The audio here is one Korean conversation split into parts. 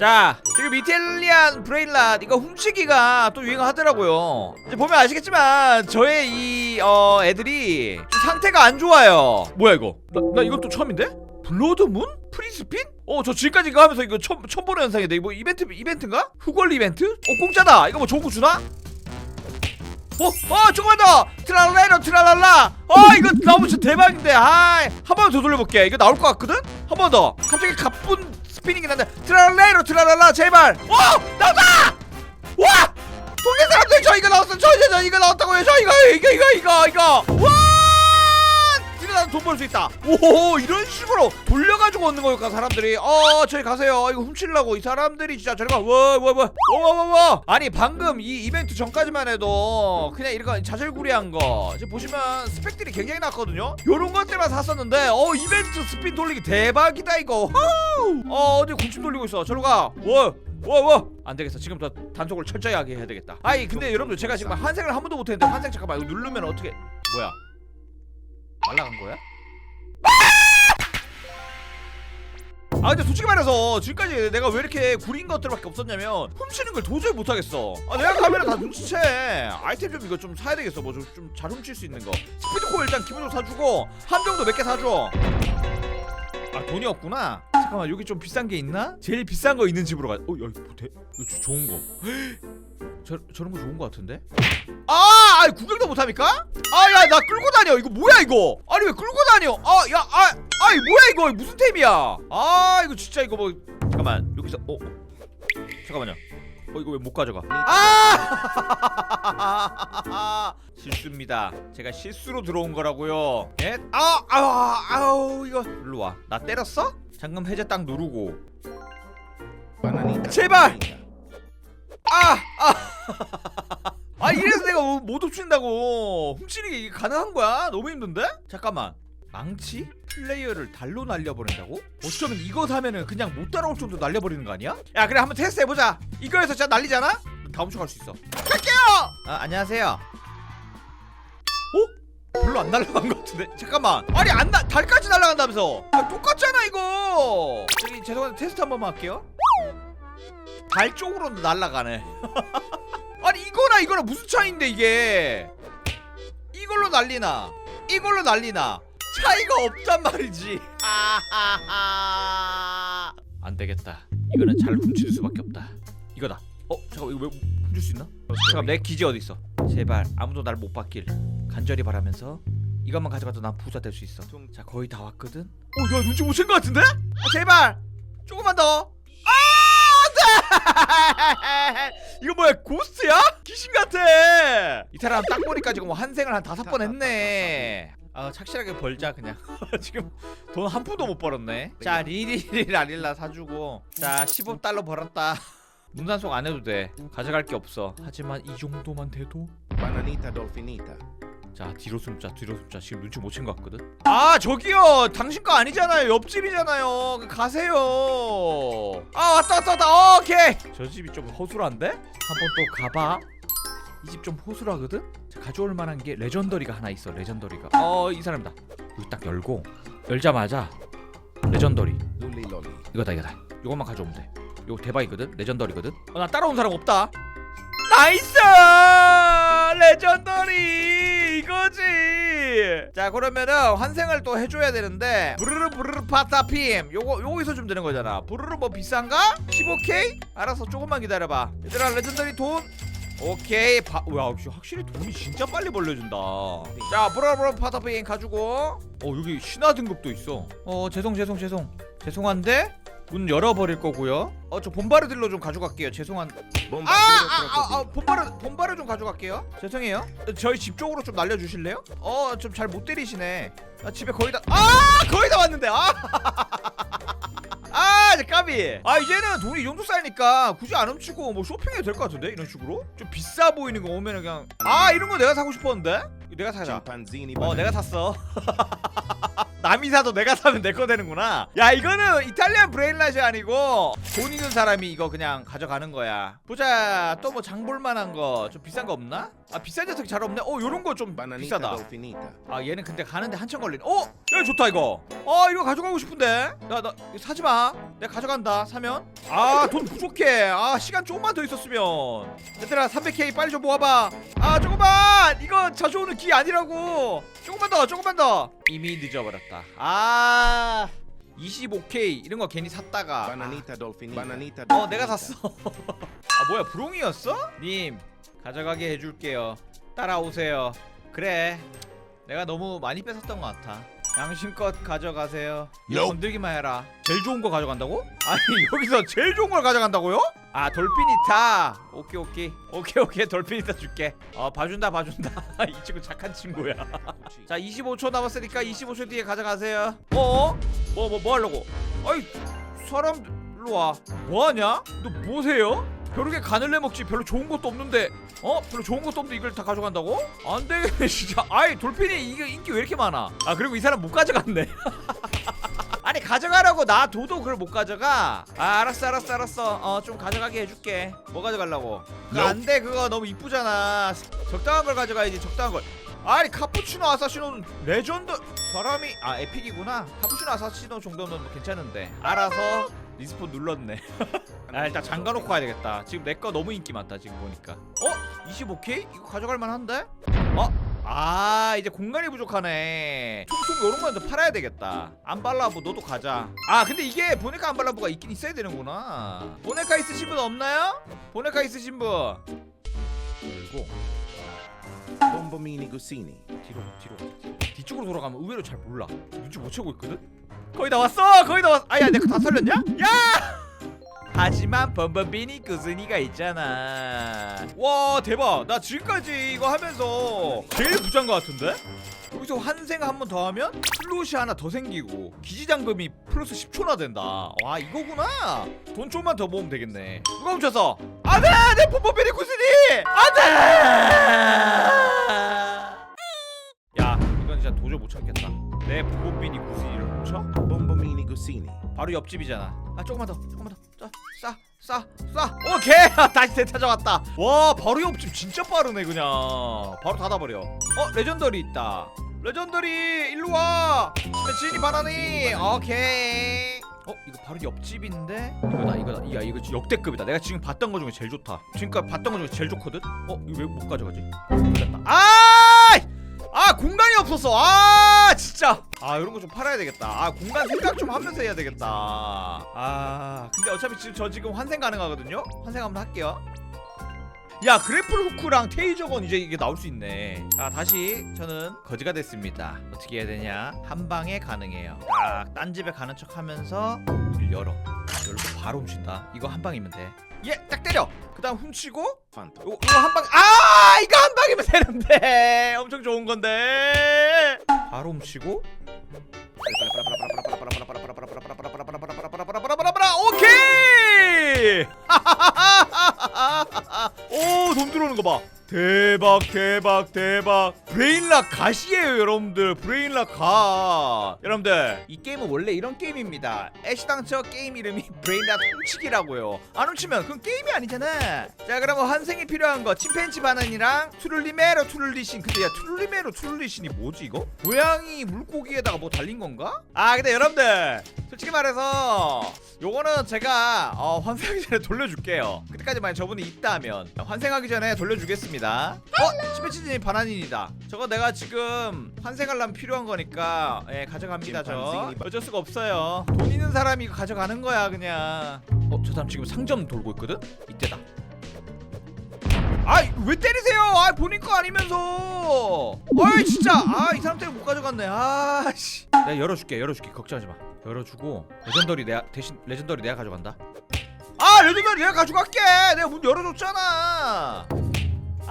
자 지금 이탈리안 브레인랏 이거 훔치기가 또 유행하더라고요 이제 보면 아시겠지만 저의 이 어, 애들이 좀 상태가 안 좋아요 뭐야 이거 나, 나 이것도 처음인데? 블러드문? 프리스핀? 어 저 지금까지 이거 하면서 이거 처음, 처음 보는 현상인데 이거 뭐 이벤트 이벤트인가? 후걸 이벤트? 어 공짜다 이거 뭐 좋은 거 주나? 어, 어, 조금만 더! 트랄랄라, 트랄랄라! 어, 이거 나오면 진짜 대박인데, 아이. 한번 더 돌려볼게. 이거 나올 것 같거든? 한 번 더. 갑자기 가쁜 스피닝이 난다. 트랄랄라, 트랄랄라, 제발! 어! 나왔다! 와! 동네 사람들 저 이거 나왔어! 저, 저, 저 이거 나왔다고요! 저 이거, 이거, 이거, 이거, 이거! 와! 이러다 돈벌 수 있다. 오, 이런 식으로 돌려가지고 얻는 거니까 사람들이. 어, 저기 가세요. 이거 훔치려고 이 사람들이 진짜 저리 가. 와, 와, 와, 와, 와, 와. 아니 방금 이 이벤트 전까지만 해도 그냥 이런 자질구레한 거. 지금 보시면 스펙들이 굉장히 낮거든요. 요런 것 때문에 샀었는데, 어, 이벤트 스핀 돌리기 대박이다 이거. 후! 어, 어디 군침 돌리고 있어. 저리 가. 와. 와와 안 되겠어 지금부터 단속을 철저히 하게 해야 되겠다 아이 근데 여러분들 제가 지금 환생을 한 번도 못했는데 환생 잠깐만 이거 누르면 어떻게 뭐야 날라간 거야? 아 근데 솔직히 말해서 지금까지 내가 왜 이렇게 구린 것들밖에 없었냐면 훔치는 걸 도저히 못하겠어 아 내가 가면 다 눈치채 아이템 좀 이거 좀 사야 되겠어 뭐 좀 잘 훔칠 수 있는 거 스피드코 일단 기본적으로 사주고 함정도 몇 개 사줘 아 돈이 없구나 잠깐만 여기 좀 비싼 게 있나? 제일 비싼 거 있는 집으로 가. 어, 야, 이거 뭐 대? 이거 조- 좋은 거. 저 저런 거 좋은 거 같은데? 아, 아니 구경도 못 합니까? 아, 야, 나 끌고 다녀. 이거 뭐야 이거? 아니 왜 끌고 다녀? 아, 야, 아, 아이 뭐야 이거? 무슨 템이야? 아, 이거 진짜 이거 뭐 잠깐만 여기서 어, 어. 잠깐만요. 어 이거 왜 못 가져가? 아! 실수입니다. 제가 실수로 들어온 거라고요. 예? 아, 아, 아우 이거 일로 와. 나 때렸어? 잠금 해제 딱 누르고. 제발! 아, 아. 아 이래서 내가 못- 못 훔친다고. 훔치는 게 가능한 거야? 너무 힘든데? 잠깐만. 망치? 플레이어를 달로 날려버린다고? 어쩌면 이거 사면은 그냥 못 따라올 정도로 날려버리는 거 아니야? 야 그래 한번 테스트 해보자 이거에서 진짜 날리잖아? 다 훔쳐갈 수 있어 갈게요! 아 안녕하세요 어? 별로 안 날아간 것 같은데? 잠깐만 아니 안 나, 달까지 날아간다면서 아, 똑같잖아 이거 저기 죄송한데 테스트 한 번만 할게요 달 쪽으로도 날아가네. 아니 이거나 이거나 무슨 차이인데 이게? 이걸로 난리나. 이걸로 난리나. 차이가 없단 말이지. 안 되겠다. 이거는 잘 훔칠 수밖에 없다. 이거다. 어 잠깐 이거 왜 훔칠 수 있나? 잠깐 내 기지 어디 있어? 제발 아무도 날못 받길. 간절히 바라면서 이것만 가져가도 난 부자 될 수 있어. 자 거의 다 왔거든? 어야 눈치 못 챈 것 같은데? 아 제발! 조금만 더! 아! 이거 뭐야 고스트야? 귀신 같아. 이 사람 딱 보니까 지금 환생을 한 다섯 번 했네. 아 착실하게 벌자 그냥. 지금 돈 한 푼도 못 벌었네. 자 리리리 라릴라 사주고. 자 15달러 벌었다. 문단속 안 해도 돼. 가져갈 게 없어. 하지만 이 정도만 돼도. Bananita dolfinita. 자 뒤로 숨자 뒤로 숨자. 지금 눈치 못 챈 것 같거든. 아 저기요! 당신 거 아니잖아요. 옆집이잖아요. 그 가세요. 아 왔다 왔다 왔다. 오케이. 저 집이 좀 허술한데? 한번 또 가봐. 이 집 좀 허술하거든? 자, 가져올 만한 게 레전더리가 하나 있어 레전더리가. 어 이 사람이다. 이거 딱 열고 열자마자 레전더리. loli. 이거다 이거다. 이것만 가져오면 돼. 이거 대박이거든? 레전더리거든? 어, 나 따라온 사람 없다. 나이스 자 그러면은 환생을 또 해줘야 되는데 부르르 부르르 파타핌. 요거 요거 있어주면 되는 거잖아. 부르르 뭐 비싼가? 15K? 알았어 조금만 기다려봐. 얘들아 레전더리 돈? 오케이. 바, 와 역시 확실히 돈이 진짜 빨리 벌려준다. 자 브라브라 파타페인 가지고. 어 여기 신화 등급도 있어. 어 죄송 죄송 죄송. 죄송한데 문 열어버릴 거고요 어 저 본바르딜로 좀 가져갈게요 죄송한 Bombardero 아아 아 아, crocodilo. 본바르 본바르 좀 가져갈게요 죄송해요 저희 집 쪽으로 좀 날려주실래요? 어 좀 잘 못 때리시네 아, 집에 거의 다아 거의 다 왔는데 아 아, 이제 까비. 아, 이제는 돈이 이 정도 쌓이니까 굳이 안 훔치고 뭐 쇼핑해도 될 것 같은데 이런 식으로 좀 비싸 보이는 거 오면 그냥 아 이런 거 내가 사고 싶었는데 내가 사자. 어. 내가 샀어. 남이 사도 내가 사면 내 거 되는구나. 야 이거는 이탈리안 브레일라시 아니고 돈 있는 사람이 이거 그냥 가져가는 거야. 보자 또 뭐 장볼 만한 거. 좀 비싼 거 없나? 아 비싼 녀석 잘 없네? 어 요런 거 좀 비싸다. 아 얘는 근데 가는데 한참 걸리네. 어? 야 좋다 이거. 아 이거 가져가고 싶은데. 야나 이거 사지 마. 내가 가져간다 사면. 아 돈 부족해. 아 시간 조금만 더 있었으면. 얘들아 300k 빨리 좀 모아봐. 아 조금만! 이거 자주 오는 기 아니라고. 조금만 더 조금만 더. 이미 늦어버렸다. 아 25k 이런 거 괜히 샀다가. Bananita dolfinita. Bananita 어 내가. 샀어. 아 뭐야 브롱이었어? 님 가져가게 해줄게요. 따라오세요. 그래. 내가 너무 많이 뺏었던 것 같아. 양심껏 가져가세요. 이거. 건들기만 해라. 제일 좋은 거 가져간다고? 아니 여기서 제일 좋은 걸 가져간다고요? 아 돌피니타. 오케이 오케이. 오케이 오케이. 돌피니타 줄게. 어 봐준다 봐준다. 이 친구 착한 친구야. 자 25초 남았으니까 25초 뒤에 가져가세요. 어? 뭐뭐뭐 하려고? 아이 사람 일로 와. 뭐하냐? 너 뭐세요? 벼룩에 가늘래 먹지. 별로 좋은 것도 없는데. 어? 별로 좋은 것도 없는데 이걸 다 가져간다고? 안 되겠네 진짜. 아이 돌핀이 이게 인기 왜 이렇게 많아? 아 그리고 이 사람 못 가져갔네. 아니 가져가라고. 나 도도 그걸 못 가져가. 아 알았어 알았어 알았어. 어 좀 가져가게 해줄게. 뭐 가져가려고? 안돼. 그거 너무 이쁘잖아. 적당한 걸 가져가야지 적당한 걸. 아니 카푸치노 아사시노는 레전드 사람이 아 에픽이구나. 카푸치노 아사시노 정도는 뭐 괜찮은데. 알아서 리스폰 눌렀네 아 일단 잠가놓고 가야 되겠다 지금 내 거 너무 인기 많다 지금 보니까 어? 25K? 이거 가져갈 만한데? 어? 아 이제 공간이 부족하네 통통 요런 더 팔아야 되겠다 안발라부 너도 가자 아 근데 이게 보네카 안발라부가 있긴 있어야 되는구나 보네카 있으신 분 없나요? 보네카 있으신 분 그리고 Bombomini gussini. 뒤로 뒤로. 뒤쪽으로 돌아가면 의외로 잘 몰라. 눈치 못 채고 있거든? 거의 다 왔어! 거의 다 왔어 아야 내거 다 살렸냐? 야! 하지만 범범비니 꾸준이가 있잖아. 와 대박! 나 지금까지 이거 하면서 제일 부자인 것 같은데 여기서 환생 한 번 더 하면 슬롯이 하나 더 생기고 기지장금이 플러스 10초나 된다. 와 이거구나. 돈 좀만 더 모으면 되겠네. 누가 훔쳤어 안돼! 내 범범비니 꾸준이! 안돼! 야 이건 진짜 도저히 못 참겠다. 내 범범비니 꾸준이를 훔쳐? Bombomini gussini. 바로 옆집이잖아. 아 조금만 더, 조금만 더. 자, 싸, 싸, 싸. 오케이. 다시 되찾아왔다. 와, 바로 옆집 진짜 빠르네 그냥. 바로 닫아버려. 어, 레전더리 있다. 레전더리 일로 와. 지니 바나니. 오케이. 어, 이거 바로 옆집인데 이거다, 이거다. 야, 이거 역대급이다. 내가 지금 봤던 거 중에 제일 좋다. 지금까지 봤던 거 중에 제일 좋거든. 어, 이거 왜 못 가져가지? 아! 아 공간이 없었어. 아 진짜. 아 이런 거 좀 팔아야 되겠다. 아 공간 생각 좀 하면서 해야 되겠다. 아 근데 어차피 지금 저 지금 환생 가능하거든요? 환생 한번 할게요. 야 그래플 후크랑 테이저건 이제 이게 나올 수 있네. 자 다시 저는 거지가 됐습니다. 어떻게 해야 되냐? 한 방에 가능해요. 딱 딴 집에 가는 척 하면서 열어. 열고 바로 훔친다. 이거 한 방이면 돼 예딱 때려 그 다음 훔치고 Phantom. 이거, 이거 한 방, 아, 이거 한 방이면 되는데 엄청 좋은 건데. 바로 훔치고. 오케이. 오, 돈 들어오는 거 봐. 대박, 대박, 대박. 브레인락 갓이에요, 여러분들. 브레인락 갓. 여러분들, 이 게임은 원래 이런 게임입니다. 애시당초 게임 이름이 브레인락 훔치기라고요. 안 훔치면 그건 게임이 아니잖아. 자, 그럼 환생이 필요한 거 침팬치 바나니랑 투룰리메로 투룰리신. 근데 야, 투룰리메로 투룰리신이 뭐지 이거? 고양이 물고기에다가 뭐 달린 건가? 아, 근데 여러분들, 솔직히 말해서 요거는 제가 어, 환생하기 전에 돌려줄게요. 그때까지 만약 저분이 있다면 환생하기 전에 돌려주겠습니다. 어? 침팬치님 바나니니다. 저거 내가 지금 환생하려면 필요한 거니까 예 가져갑니다 저. 어쩔 수가 없어요. 돈 있는 사람이 이거 가져가는 거야 그냥. 어 저 사람 지금 상점 돌고 있거든? 이때다. 아이 왜 때리세요? 아 본인 거 아니면서. 아이 진짜 아 이 사람 때문에 못 가져갔네. 아씨. 내가 열어줄게 열어줄게 걱정하지 마. 열어주고 레전더리 내가 대신 레전더리 내가 가져간다. 아 레전더리 내가 가져갈게. 내가 문 열어줬잖아.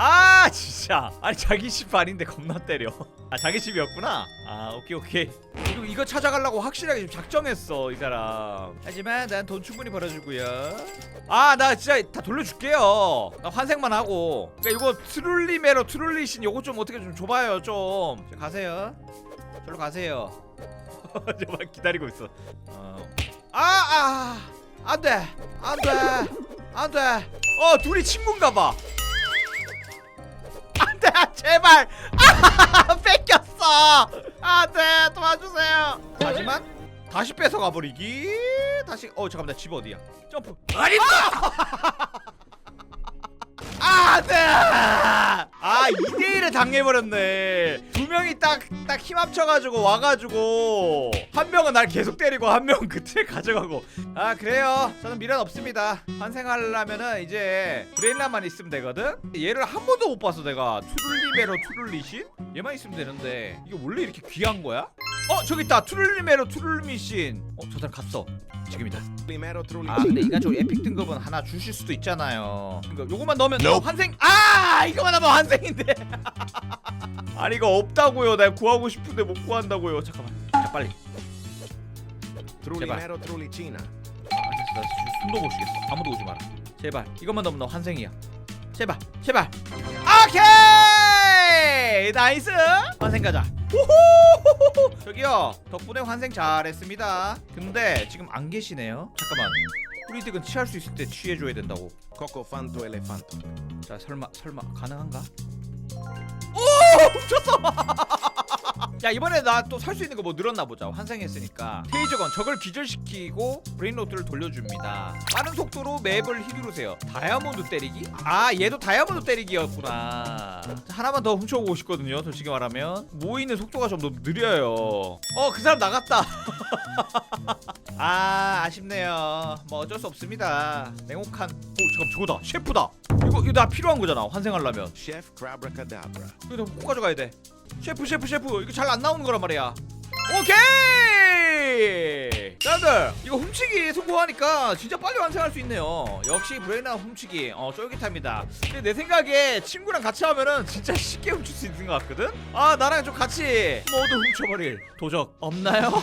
아 진짜. 아니 자기 집 아닌데 겁나 때려. 아 자기 집이었구나. 아 오케이 오케이. 이거, 이거 찾아가려고 확실하게 지금 작정했어 이 사람. 하지만 난 돈 충분히 벌어주고요. 아 나 진짜 다 돌려줄게요. 나 환생만 하고. 그러니까 이거 트룰리메로 트룰리신 요거 좀 어떻게 좀 줘봐요 좀. 자, 가세요. 절로 가세요. 저만 기다리고 있어. 어. 아아 안돼. 안돼. 안돼. 어 둘이 친구인가 봐 안돼 제발. 아 뺏겼어. 안돼 도와주세요. 하지만 다시 뺏어 가버리기. 다시 어 잠깐만 나 집 어디야? 점프. 아니 안돼 아 2대1을 당해버렸네. 두 명이 딱 딱 힘 합쳐가지고 와가지고 한 명은 날 계속 때리고 한 명은 그틀 가져가고. 아 그래요. 저는 미련 없습니다. 환생하려면은 이제 브레인라만 있으면 되거든? 얘를 한 번도 못 봤어 내가 투룰리메로 투룰리신? 얘만 있으면 되는데 이게 원래 이렇게 귀한 거야? 어 저기 있다. 투룰리메로 투룰리신. 어저 사람 갔어 지금이다. trulli 아 근데 인간적으로 에픽 등급은 하나 주실 수도 있잖아요. 이거 요거만 넣으면 어, 환생 아 이거만 하면 환생인데. 아니 이거 없다고요. 내가 구하고 싶은데 못 구한다고요. 잠깐만. 자 빨리. Trullicina. 아 됐어 나 지금 숨도 못 쉬겠어. 아무도 오지 마라. 제발. 이것만 넣으면 너 환생이야. 제발. 제발. 오케이 나이스! 환생 가자. 우후! 저기요 덕분에 환생 잘했습니다. 근데 지금 안 계시네요. 잠깐만. 프리딕은 취할 수 있을 때 취해줘야 된다고. Coco fanto elefanto. 자 설마 설마 가능한가? 오! 훔쳤어 야 이번에 나 또 살 수 있는 거 뭐 늘었나 보자. 환생했으니까. 테이저건 적을 기절시키고 브레인로드를 돌려줍니다. 빠른 속도로 맵을 휘두르세요. 다이아몬드 때리기? 아 얘도 다이아몬드 때리기였구나. 자, 하나만 더 훔쳐오고 싶거든요 솔직히 말하면. 모이는 속도가 좀더 느려요. 어 그 사람 나갔다. 아 아쉽네요. 뭐 어쩔 수 없습니다. 냉혹한 오 잠깐 저거다. 셰프다. 이거 이거 나 필요한 거잖아 환생하려면. Chef Crabracadabra. 이거 꼭 가져가야 돼 셰프 셰프 셰프. 이거 잘 안 나오는 거란 말이야. 오케이! 여러분들 이거 훔치기 성공하니까 진짜 빨리 완성할 수 있네요. 역시 브레이나 훔치기. 어 쫄깃합니다. 근데 내 생각에 친구랑 같이 하면은 진짜 쉽게 훔칠 수 있는 것 같거든? 아 나랑 좀 같이. 모두 훔쳐버릴 도적 없나요?